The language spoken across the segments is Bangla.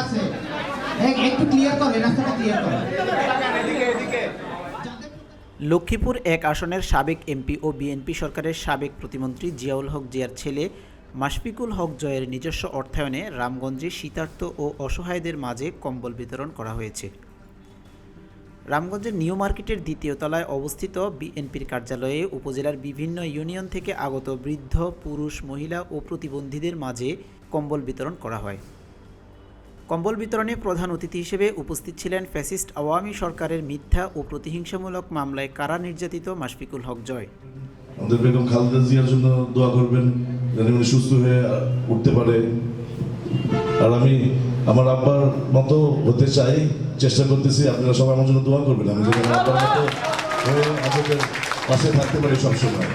আছে একটু ক্লিয়ার করো রাস্তাটা ক্লিয়ার করো। লক্ষ্মীপুর এক আসনের সাবেক এমপি ও বিএনপি সরকারের সাবেক প্রতিমন্ত্রী জিয়াউল হক জিয়ার ছেলে মাশফিকুল হক জয়ের নিজস্ব অর্থায়নে রামগঞ্জে শীতার্থ ও অসহায়দের মাঝে কম্বল বিতরণ করা হয়েছে। রামগঞ্জের নিউ মার্কেটের দ্বিতীয় তলায় অবস্থিত বিএনপির কার্যালয়ে উপজেলার বিভিন্ন ইউনিয়ন থেকে আগত বৃদ্ধ, পুরুষ, মহিলা ও প্রতিবন্ধীদের মাঝে কম্বল বিতরণ করা হয়। কম্বল বিতরণে প্রধান অতিথি হিসেবে উপস্থিত ছিলেন ফ্যাসিস্ট আওয়ামী সরকারের মিথ্যা ও প্রতিহিংসামূলক মামলায় কারা নির্যাতিত? মাশফিকুল হক, জয়। বেগম খালেদা জিয়ার জন্য দোয়া করবেন, যেন উনি সুস্থ হয়ে উঠতে পারে। আর আমি আমার আব্বার মতো হতে চাই, চেষ্টা করতেছি, আপনারা সবাই আমার জন্য দোয়া করবেন। আমি যেন আব্বার মতো হয়ে আপনাদের পাশে থাকতে পারি সবসময়।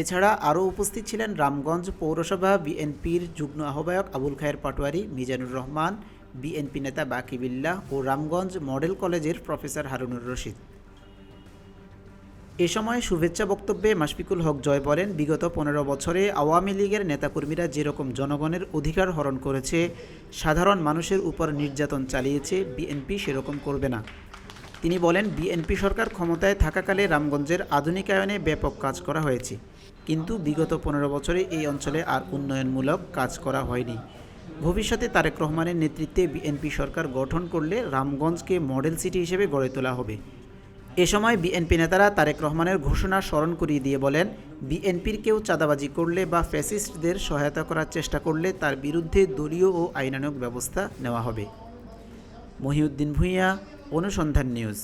এছাড়া আরও উপস্থিত ছিলেন রামগঞ্জ পৌরসভা বিএনপির যুগ্ম আহ্বায়ক আবুল খায়ের পাটোয়ারি, মিজানুর রহমান, বিএনপি নেতা বাকিবিল্লাহ ও রামগঞ্জ মডেল কলেজের প্রফেসর হারুনুর রশিদ। এ সময় শুভেচ্ছা বক্তব্যে মাশফিকুল হক জয় বলেন, বিগত পনেরো বছরে আওয়ামী লীগের নেতাকর্মীরা যেরকম জনগণের অধিকার হরণ করেছে, সাধারণ মানুষের উপর নির্যাতন চালিয়েছে, বিএনপি সেরকম করবে না। তিনি বলেন, বিএনপি সরকার ক্ষমতায় থাকাকালে রামগঞ্জের আধুনিকায়নে ব্যাপক কাজ করা হয়েছে। কিন্তু বিগত পনেরো বছরে এই অঞ্চলে আর উন্নয়নমূলক কাজ করা হয়নি। ভবিষ্যতে তারেক রহমানের নেতৃত্বে বিএনপি সরকার গঠন করলে রামগঞ্জকে মডেল সিটি হিসেবে গড়ে তোলা হবে। এ সময় বিএনপি নেতারা তারেক রহমানের ঘোষণা স্মরণ করিয়ে দিয়ে বলেন, বিএনপির কেউ চাঁদাবাজি করলে বা ফ্যাসিস্টদের সহায়তা করার চেষ্টা করলে তার বিরুদ্ধে দলীয় ও আইনানুগ ব্যবস্থা নেওয়া হবে। মহিউদ্দিন ভূঁইয়া অনুসন্ধান নিউজ।